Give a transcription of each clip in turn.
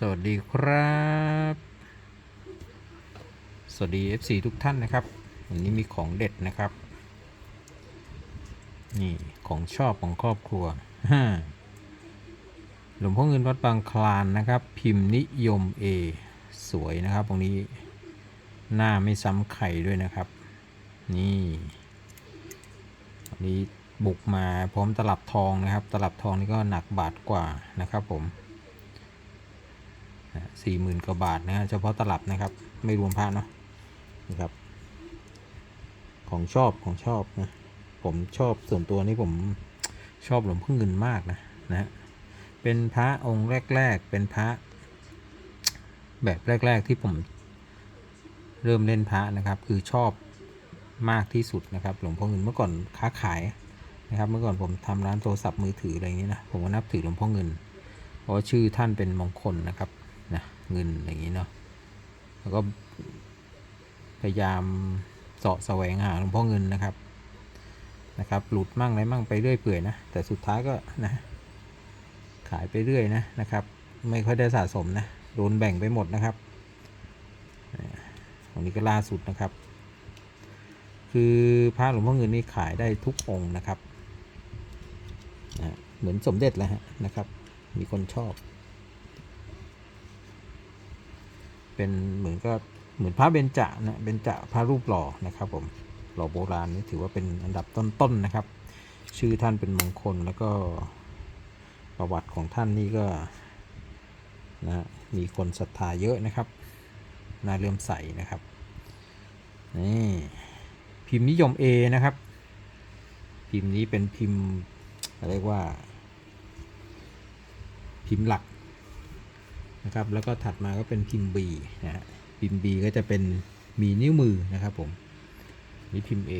สวัสดีครับ สวัสดี FC ทุกท่านนะครับ วันนี้มีของเด็ดนะครับ นี่ของชอบของครอบครัวหลวงพ่อเงินวัดบางคลานนะครับ พิมพ์นิยม A สวยนะครับ ตรงนี้หน้าไม่ซ้ำไข่ด้วยนะครับ นี่วันนี้บุกมาพร้อมตลับทองนะครับ ตลับทองนี่ก็หนักบาทกว่านะครับผม สี่หมื่นกว่าบาทนะฮะเฉพาะตลับนะครับ ไม่รวมพระเนาะนะครับ ของชอบของชอบนะผมชอบส่วนตัวนี้ผมชอบหลวงพ่อเงินมากนะนะเป็นพระองค์แรก ๆ เป็นพระแบบแรก ๆ ที่ผมเริ่มเล่นพระนะครับ คือชอบมากที่สุดนะครับ หลวงพ่อเงินเมื่อก่อนค้าขายนะครับ เมื่อก่อนผมทำร้านโทรศัพท์มือถืออะไรอย่างนี้นะผมก็นับถือหลวงพ่อเงิน เพราะชื่อท่านเป็นมงคลนะครับ นะเงินอย่างนี้เนาะแล้วก็พยายามเสาะแสวงหาหลวงพ่อเงินนะครับนะครับ หลุดมั่งอะไรมั่งไปเรื่อยเปื่อยนะแต่สุดท้ายก็นะขายไปเรื่อยนะนะครับ ไม่ค่อยได้สะสมนะโดนแบ่งไปหมดนะครับวันนี้ก็ล่าสุดนะครับ คือพระหลวงพ่อเงินนี่ขายได้ทุกองค์นะครับนะเหมือนสมเด็จแล้วฮะนะครับ มีคนชอบ เป็นเหมือนก็เหมือนพระเบญจนะเบญจพระรูปหล่อนะครับผมหล่อโบราณนี่ถือว่าเป็นอันดับต้นๆนนะครับ ชื่อท่านเป็นมงคลแล้วก็ประวัติของท่านนี่ก็นะมีคนศรัทธาเยอะนะครับน่าเลื่อมใสนะครับนี่พิมพ์นิยม A นะครับ พิมพ์นี้เป็นพิมพ์เรียกว่า พิมพ์หลัก นะครับ แล้วก็ถัดมาก็เป็นพิมพ์ B นะฮะพิมพ์ B ก็จะเป็นมีนิ้วมือนะครับผมนี่พิมพ์ A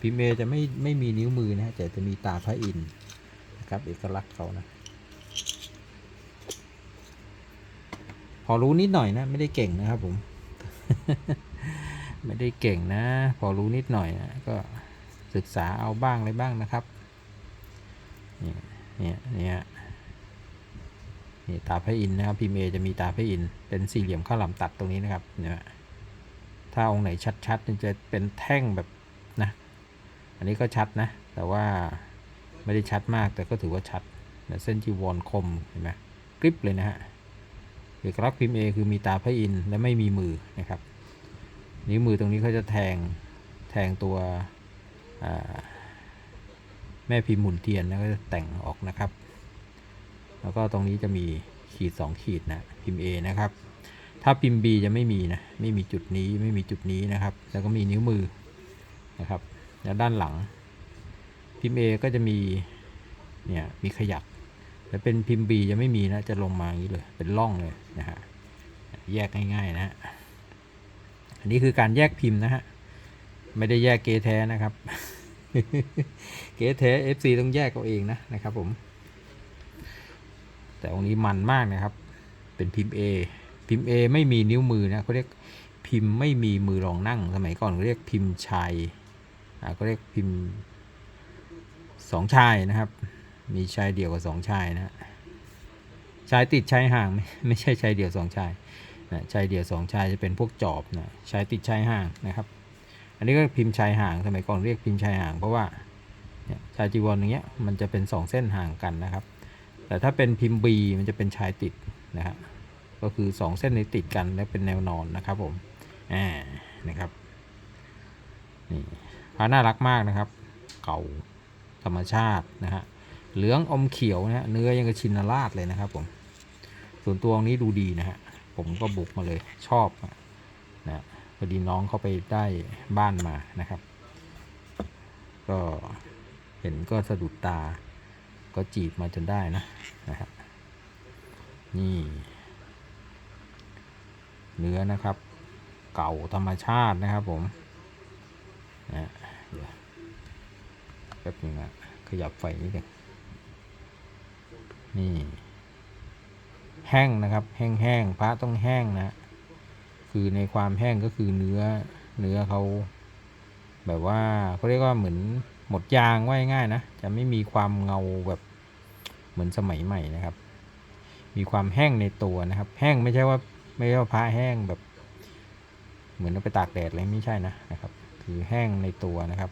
พิมพ์ A จะไม่ไม่มีนิ้วมือนะฮะแต่จะมีตาพระอินทร์นะครับเอกลักษณ์เขานะพอรู้นิดหน่อยนะ ไม่ได้เก่งนะครับผม ไม่ได้เก่งนะ พอรู้นิดหน่อยนะก็ศึกษาเอาบ้างอะไรบ้างนะครับเนี่ยเนี่ยเนี่ย นี่ตาพระอินทร์นะครับพิมพ์เอจะมีตาพระอินทร์เป็นสี่เหลี่ยมข้าวหลามตัดตรงนี้นะครับเนี่ยถ้าองค์ไหนชัดๆจะเป็นแท่งแบบนะอันนี้ก็ชัดนะ แต่ว่าไม่ได้ชัดมากแต่ก็ถือว่าชัดเส้นจีวรคมเห็นไหมกริบเลยนะฮะเอกลักษณ์พิมพ์เอคือมีตาพระอินทร์และไม่มีมือนะครับนิ้วมือตรงนี้เขาจะแทงแทงตัวแม่พิมพ์หมุนเทียนแล้วก็จะแต่งออกนะครับ แล้วก็ตรงนี้จะมีขีด 2 ขีดนะพิมพ์ A นะครับ ถ้าพิมพ์ B จะไม่มีนะไม่มีจุดนี้ไม่มีจุดนี้นะครับ แล้วก็มีนิ้วมือนะครับแล้วด้านหลัง พิมพ์ A ก็จะมีเนี่ยมีขยักแต่เป็นพิมพ์ B จะไม่มีนะจะลงมาอย่างนี้เลยเป็นร่องเลยนะฮะแยกง่ายๆนะฮะอันนี้คือการแยกพิมพ์นะฮะไม่ได้แยกเกแท้นะครับ เกแท้ FC ต้องแยกเอาเองนะนะครับผม แต่องค์นี้มันมากนะครับ เป็นพิมพ์ A พิมพ์ A ไม่มีนิ้วมือนะเขาเรียกพิมพ์ไม่มีมือรองนั่ง สมัยก่อนเขาเรียกพิมพ์ชายอ่าเขาเรียกพิมพ์สองชายนะครับ มีชายเดี่ยวกับสองชายนะชายติดชายห่างไม่ไม่ใช่ชายเดี่ยวสองชายนะชายเดี่ยวสองชายจะเป็นพวกจอบนะชายติดชายห่างนะครับ อันนี้ก็พิมพ์ชายห่างสมัยก่อนเรียกพิมพ์ชายห่างเพราะว่าชายจีวรอย่างเงี้ยมันจะเป็นสองเส้นห่างกันนะครับ แต่ถ้าเป็นพิมพ์ B มันจะเป็นชายติดนะฮะก็คือ 2 เส้นนี้ติดกันและเป็นแนวนอนนะครับผมอ่านะครับนี่พระน่ารักมากนะครับ เก่าธรรมชาตินะฮะเหลืองอมเขียวนะฮะเนื้อยังกระชินราดเลยนะครับผมส่วนตัวนี้ดูดีนะฮะผมก็บุกมาเลยชอบนะพอดีน้องเขาไปได้บ้านมานะครับ ก็เห็นก็สะดุดตา ก็จีบมาจนได้นะนะครับนี่ เนื้อนะครับ เก่าธรรมชาตินะครับผมนะเดี๋ยวแป๊บนึงอะขยับไฟนิดนึงนี่ แห้งนะครับ แห้งๆพระต้องแห้งนะ คือในความแห้งก็คือเนื้อเนื้อเขาแบบว่าเขาเรียกว่าเหมือน หมดยางว่าง่ายนะ จะไม่มีความเงาแบบเหมือนสมัยใหม่นะครับ มีความแห้งในตัวนะครับ แห้งไม่ใช่ว่าไม่ใช่ว่าพระแห้งแบบ เหมือนเอาไปตากแดดอะไรไม่ใช่นะนะครับ คือแห้งในตัวนะครับ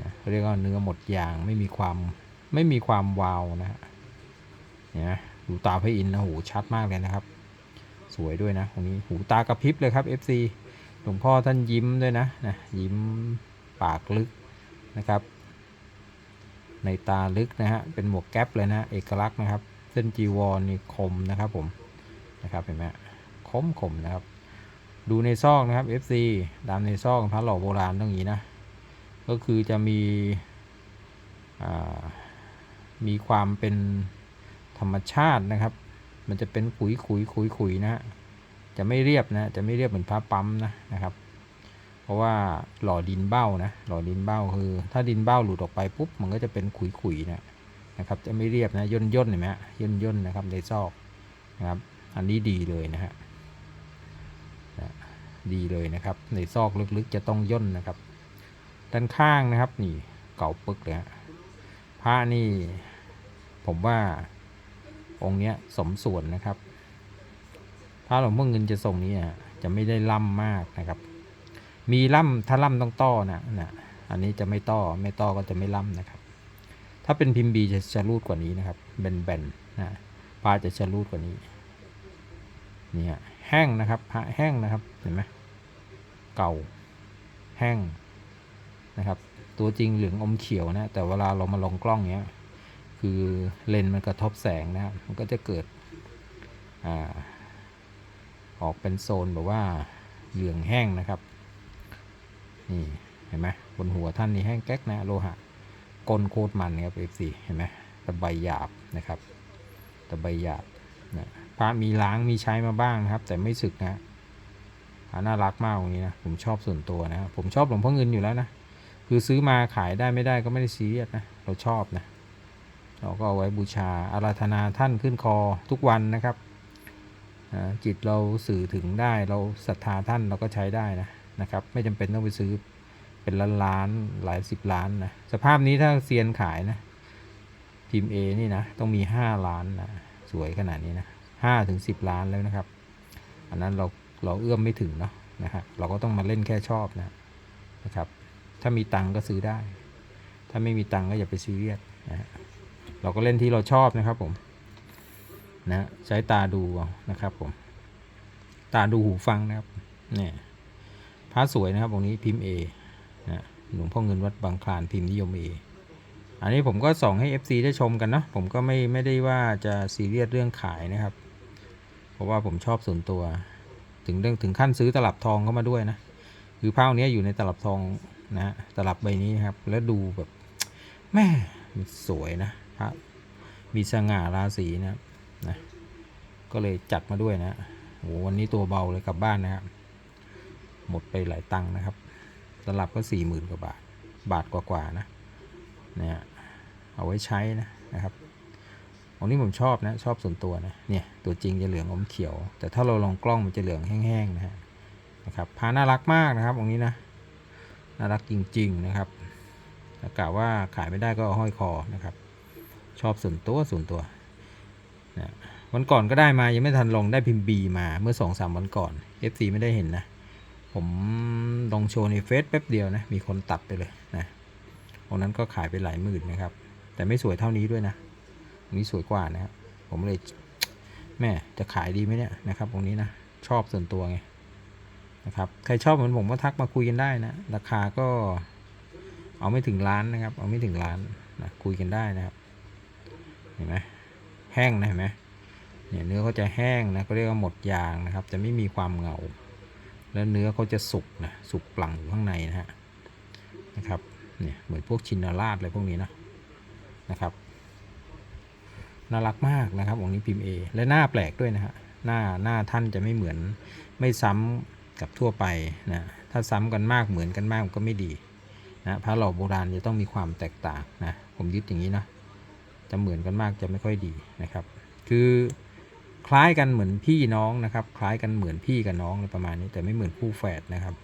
นะเรียกว่าเนื้อหมดยางไม่มีความไม่มีความวาวนะฮะเนี่ยนะดูตาพระอินทร์นะโหชัดมากเลยนะครับ สวยด้วยนะตรงนี้หูตากระพริบเลยครับ FC หลวงพ่อท่านยิ้มด้วยนะนะยิ้มปากลึก นะครับ ในตาลึกนะฮะเป็นหมวกแก๊ปเลยนะเอกลักษณ์นะครับเส้นจีวรนี่คมนะครับผมนะครับเห็นไหมคมคมนะครับ ดูในซอกนะครับ FC ตามในซอกพระหล่อโบราณต้องอย่างนี้นะก็คือจะมีมีความเป็นธรรมชาตินะครับ มันจะเป็นขุยขุยขุยขุยนะฮะจะไม่เรียบนะจะไม่เรียบเหมือนพระปั๊มนะนะครับ ราะว่าหล่อดินเบ้านะหล่อดินเบ้าคือ ถ้าดินเบ้าหลุดออกไปปุ๊บมันก็จะเป็นขุยขุยนะนะครับจะไม่เรียบนะย่นย่นเห็นไหมฮะย่นย่นนะครับในซอกนะครับ อันนี้ดีเลยนะฮะดีเลยนะครับ ในซอกลึกๆจะต้องย่นนะครับ ด้านข้างนะครับนี่เก่าปึกเลยฮะพระนี่ผมว่าองค์เนี้ยสมส่วนนะครับพระหลวงพ่อเงินจะทรงนี้อะจะไม่ได้ล่ำมากนะครับ มีล่ำถ้าล่ำต้องต้อนะนะอันนี้จะไม่ต้อไม่ต้อก็จะไม่ล่ำนะครับ ถ้าเป็นพิมพ์บีจะชะรูดกว่านี้นะครับแบนๆนะปลาจะชะรูดกว่านี้เนี่ยแห้งนะครับพระแห้งนะครับเห็นไหมเก่าแห้งนะครับ ตัวจริงเหลืองอมเขียวนะแต่เวลาเรามาลงกล้องเนี้ยคือเลนมันกระทบแสงนะครับมันก็จะเกิดอาออกเป็นโซนแบบว่าเหลืองแห้งนะครับ นี่เห็นไหมบนหัวท่านนี่แห้งแก๊กนะโลหะก้นโคตรมันครับ F4 เห็นไหมตะไบหยาบนะครับตะไบหยาบนะพระมีล้างมีใช้มาบ้างนะครับ แต่ไม่สึกนะน่ารักมากตรงนี้นะผมชอบส่วนตัวนะผมชอบหลวงพ่อเงินอยู่แล้วนะคือซื้อมาขายได้ไม่ได้ก็ไม่ได้ซีเรียสนะเราชอบนะเราก็เอาไว้บูชาอาราธนาท่านขึ้นคอทุกวันนะครับจิตเราสื่อถึงได้เราศรัทธาท่านเราก็ใช้ได้นะ นะครับไม่จำเป็นต้องไปซื้อเป็นล้านล้านหลายสิบล้านนะสภาพนี้ถ้าเซียนขายนะพิมพ์เอนี่นะต้องมีห้าล้านนะสวยขนาดนี้นะห้าถึงสิบล้านแล้วนะครับ อันนั้นเราเราเอื้อมไม่ถึงเนาะนะฮะเราก็ต้องมาเล่นแค่ชอบนะนะครับ ถ้ามีตังก็ซื้อได้ ถ้าไม่มีตังก็อย่าไปซีเรียสนะฮะเราก็เล่นที่เราชอบนะครับผมนะใช้ตาดูนะครับผมตาดูหูฟังนะครับเนี่ย พระสวยนะครับองค์นี้พิมพ์เอนะหลวงพ่อเงินวัดบางคลานพิมพ์นิยมเออันนี้ผมก็ส่องให้ FC ได้ชมกันนะผมก็ไม่ไม่ได้ว่าจะซีเรียสเรื่องขายนะครับ เพราะว่าผมชอบส่วนตัว ถึงเรื่องถึงขั้นซื้อตลับทองเข้ามาด้วยนะคือผ้าเนี้ยอยู่ในตลับทองนะตลับใบนี้นครับ แล้วดูแบบแม่สวยนะพระมีสง่าราศีนะนะ ก็เลยจัดมาด้วยนะโหวันนี้ตัวเบาเลยกลับบ้านนะครับ หมดไปหลายตังค์นะครับตลับก็สี่หมื่นกว่าบาท บาทกว่าๆนะเนี่ยเอาไว้ใช้นะนะครับอันนี้ผมชอบนะชอบส่วนตัวนะเนี่ยตัวจริงจะเหลืองอมเขียว แต่ถ้าเราลองกล้องมันจะเหลืองแห้งๆนะฮะนะครับพาน่ารักมากนะครับตรงนี้นะน่ารักจริง ๆนะครับกล่าวว่าขายไม่ได้ก็เอาห้อยคอนะครับ ชอบส่วนตัวส่วนตัวนะวันก่อนก็ได้มายังไม่ทันลงได้พิมพ์บีมาเมื่อสองสามวันก่อน FC ไม่ได้เห็นนะ ผมลองโชว์ในเฟซแป๊บเดียวนะ มีคนตัดไปเลยนะตรงนั้นก็ขายไปหลายหมื่นนะครับ แต่ไม่สวยเท่านี้ด้วยนะนี้สวยกว่านะครับผมเลยแม่จะขายดีไหมเนี่ยนะครับ ตรงนี้นะชอบส่วนตัวไงนะครับใครชอบเหมือนผมก็ทักมาคุยกันได้นะราคาก็เอาไม่ถึงล้านนะครับ เอาไม่ถึงล้านนะคุยกันได้นะครับเห็นไหมแห้งนะเห็นไหมเนี่ยเนื้อเขาจะแห้งนะก็เรียกว่าหมดยางนะครับ จะไม่มีความเงา แล้วเนื้อเขาจะสุกนะสุกปลังอยู่ข้างในนะฮะนะครับเนี่ยเหมือนพวกชินาราชอะไรพวกนี้นะนะครับน่ารักมากนะครับองค์นี้พิมพ์เอและหน้าแปลกด้วยนะฮะหน้าหน้าท่านจะไม่เหมือนไม่ซ้ำกับทั่วไปนะถ้าซ้ำกันมากเหมือนกันมากก็ไม่ดีนะพระหล่อโบราณจะต้องมีความแตกต่างนะผมยึดอย่างนี้นะจะเหมือนกันมากจะไม่ค่อยดีนะครับ คือ คล้ายกันเหมือนพี่น้องนะครับ คล้ายกันเหมือนพี่กับน้องประมาณนี้ แต่ไม่เหมือนคู่แฝดนะครับ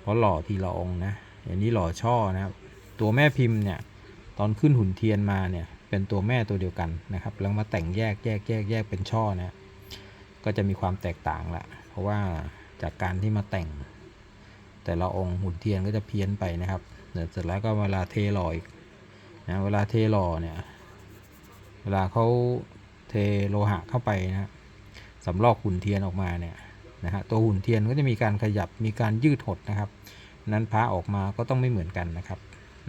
เพราะหล่อทีละองนะ อย่างนี้หล่อช่อนะครับ ตัวแม่พิมพ์เนี่ยตอนขึ้นหุ่นเทียนมาเนี่ยเป็นตัวแม่ตัวเดียวกันนะครับ แล้วมาแต่งแยกแยกแยกแยกเป็นช่อนะก็จะมีความแตกต่างละ เพราะว่าจากการที่มาแต่ง แต่ละองค์หุ่นเทียนก็จะเพี้ยนไปนะครับเดี๋ยวเสร็จแล้วก็เวลาเทหล่ออีกนะเวลาเทหล่อเนี่ย เวลาเขา เทโลหะเข้าไปนะสำลอกหุ่นเทียนออกมาเนี่ยนะฮะตัวหุ่นเทียนก็จะมีการขยับมีการยืดหดนะครับ นั้นพระออกมาก็ต้องไม่เหมือนกันนะครับ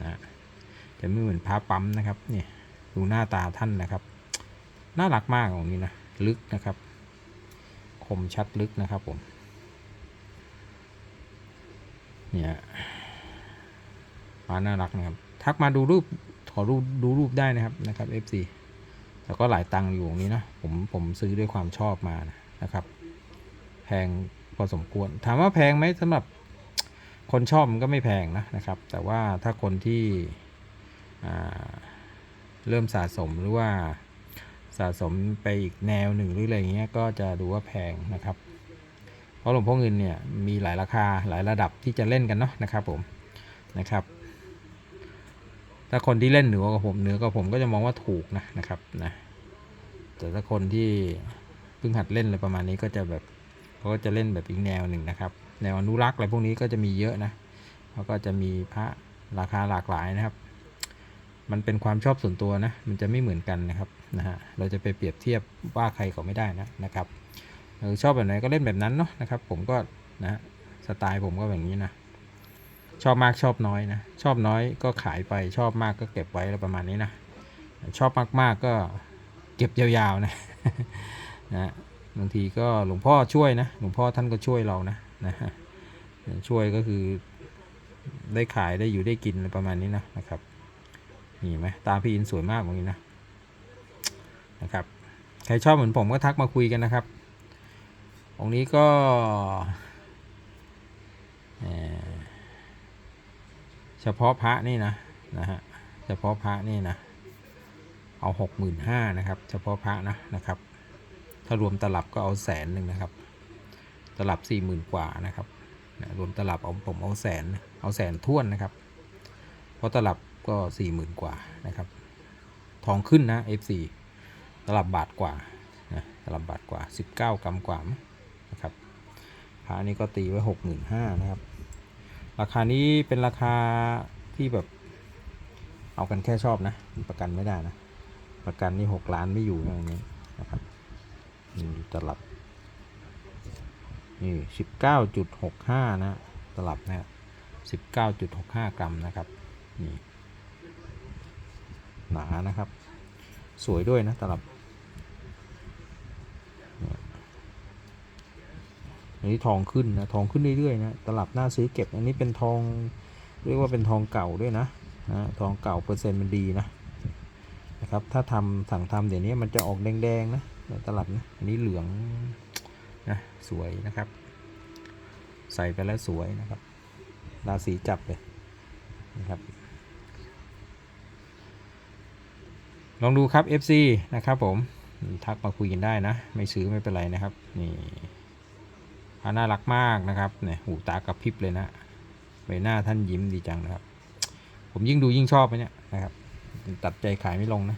นะจะไม่เหมือนพระปั๊มนะครับเนี่ยดูหน้าตาท่านนะครับ น่ารักมากตรงนี้นะลึกนะครับ คมชัดลึกนะครับผมเนี่ยพระน่ารักนะครับ ทักมาดูรูปขอรูปดูรูปได้นะครับนะครับ FC แล้วก็หลายตังค์อยู่ตรงนี้นะผมผมซื้อด้วยความชอบมานะครับ แพงพอสมควร ถามว่าแพงไหมสำหรับคนชอบมันก็ไม่แพงนะนะครับ แต่ว่าถ้าคนที่เริ่มสะสมหรือว่าสะสมไปอีกแนวหนึ่งหรืออะไรเงี้ยก็จะดูว่าแพงนะครับ เพราะหลวงพ่อเงินเนี่ยมีหลายราคาหลายระดับที่จะเล่นกันเนาะนะครับผมนะครับ ถ้าคนที่เล่นเหนือกว่าผมเหนือกว่าผมก็จะมองว่าถูกนะนะครับนะแต่ถ้าคนที่เพิ่งหัดเล่นอะไรประมาณนี้ก็จะแบบเขาก็จะเล่นแบบอีกแนวหนึ่งนะครับ แนวอนุรักษ์อะไรพวกนี้ก็จะมีเยอะนะแล้วก็จะมีพระราคาหลากหลายนะครับ มันเป็นความชอบส่วนตัวนะ มันจะไม่เหมือนกันนะครับนะฮะเราจะไปเปรียบเทียบว่าใครก็ไม่ได้นะนะครับเออชอบแบบไหนก็เล่นแบบนั้นเนาะนะครับ ผมก็นะสไตล์ผมก็แบบนี้นะ ชอบมากชอบน้อยนะ ชอบน้อยก็ขายไปชอบมากก็เก็บไว้อะไรประมาณนี้นะ ชอบมากๆก็เก็บยาวๆนะนะบางทีก็หลวงพ่อช่วยนะหลวงพ่อท่านก็ช่วยเรานะนะช่วยก็คือได้ขายได้อยู่ได้กินอะไรประมาณนี้นะนะครับนี่ไหมตาพี่อินสวยมากตรงนี้นะนะครับใครชอบเหมือนผมก็ทักมาคุยกันนะครับองนี้ก็ เฉพาะพระนี่นะนะฮะเฉพาะพระนี่นะเอาหกหมื่นห้านะครับ เฉพาะพระนะนะครับ ถ้ารวมตลับก็เอาแสนหนึ่งนะครับ ตลับสี่หมื่นกว่านะครับนะรวมตลับเอาผมเอาแสนเอาแสนท้วนนะครับ เพราะตลับก็สี่หมื่นกว่านะครับ ทองขึ้นนะ F4 ตลับบาทกว่านะตลับบาทกว่า 19 กรัมกว่านะครับพระนี้ก็ตีไว้หกหมื่นห้านะครับ ราคานี้เป็นราคาที่แบบ เอากันแค่ชอบนะ ประกันไม่ได้นะ ประกันนี่หกล้านไม่อยู่นะอันนี้นะครับนี่ตลับ นี่สิบเก้าจุดหกห้านะ ตลับนะสิบเก้าจุดหกห้ากรัมนะครับ นี่ หนานะครับ สวยด้วยนะตลับเนี่ย อันนี้ทองขึ้นนะทองขึ้นเรื่อยๆนะตลับหน้าซื้อเก็บอันนี้เป็นทองเรียกว่าเป็นทองเก่าด้วยนะนะทองเก่าเปอร์เซ็นต์มันดีนะนะครับถ้าทำสั่งทำเดี๋ยวนี้มันจะออกแดงๆนะตลับนะอันนี้เหลืองนะสวยนะครับ ใส่ไปแล้วสวยนะครับราศีจับเลยนะครับลองดูครับ FC นะครับผมทักมาคุยกันได้นะ ไม่ซื้อไม่เป็นไรนะครับ นี่ น่ารักมากนะครับเนี่ยหูตากระพริบเลยนะใบหน้าท่านยิ้มดีจังนะครับ ผมยิ่งดูยิ่งชอบไปเนี่ยนะครับ ตัดใจขายไม่ลงนะ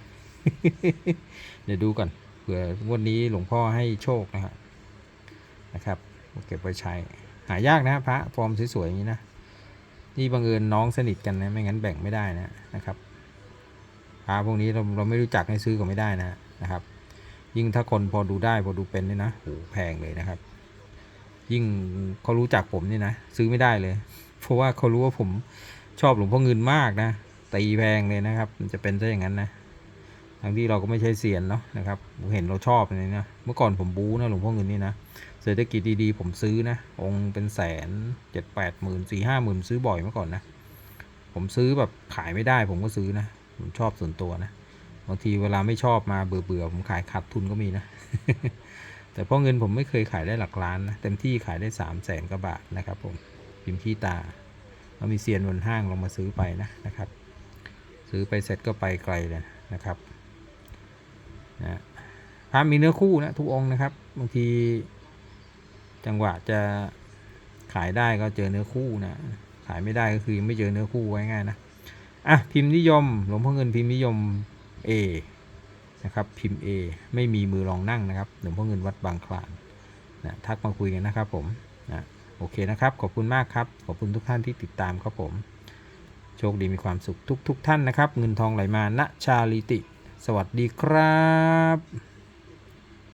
เดี๋ยวดูก่อนเผื่อวันนี้หลวงพ่อให้โชคนะครับนะครับเก็บไว้ใช้หายากนะพระฟอร์มสวยๆอย่างนี้นะนี่บังเอิญน้องสนิทกันนะไม่งั้นแบ่งไม่ได้นะนะครับพระพวกนี้เราเราไม่รู้จักให้ซื้อก็ไม่ได้นะนะครับ ยิ่งถ้าคนพอดูได้พอดูเป็นนี่นะโหแพงเลยนะครับ ยิ่งเขารู้จักผมนี่นะซื้อไม่ได้เลย เพราะว่าเขารู้ว่าผมชอบหลวงพ่อเงินมากนะตีแพงเลยนะครับ มันจะเป็นซะอย่างนั้นนะทั้งที่เราก็ไม่ใช่เซียนเนาะนะครับผมเห็นเราชอบเลยนะเมื่อก่อนผมบู๊นะหลวงพ่อเงินนี่นะเศรษฐกิจดีๆผมซื้อนะองค์เป็นแสนเจ็ดแปดหมื่นสี่ห้าหมื่นซื้อบ่อยเมื่อก่อนนะผมซื้อแบบขายไม่ได้ผมก็ซื้อนะผมชอบส่วนตัวนะบางทีเวลาไม่ชอบมาเบื่อๆผมขายขาดทุนก็มีนะ แต่เพราะเงินผมไม่เคยขายได้หลักล้านนะเต็มที่ขายได้สามแสนกว่าบาทนะครับผมพิมพ์ขี้ตาแล้วมีเซียนบนห้างลงมาซื้อไปนะนะครับ ซื้อไปเสร็จก็ไปไกลเลยนะครับนะพระมีเนื้อคู่นะทุกองนะครับบางทีจังหวะจะขายได้ก็เจอเนื้อคู่นะขายไม่ได้ก็คือไม่เจอเนื้อคู่ไว้ง่ายนะอะพิมพ์นิยมหลวงพ่อเงินพิมพ์นิยม A นะครับพิมพ์ A ไม่มีมือรองนั่งนะครับหลวงพ่อเงินวัดบางคลานนะทักมาคุยกันนะครับผมนะโอเคนะครับ ขอบคุณมากครับ ขอบคุณทุกท่านที่ติดตามครับผม โชคดีมีความสุขทุกทุกท่านนะครับ เงินทองไหลมาณชาลิติ สวัสดีครับ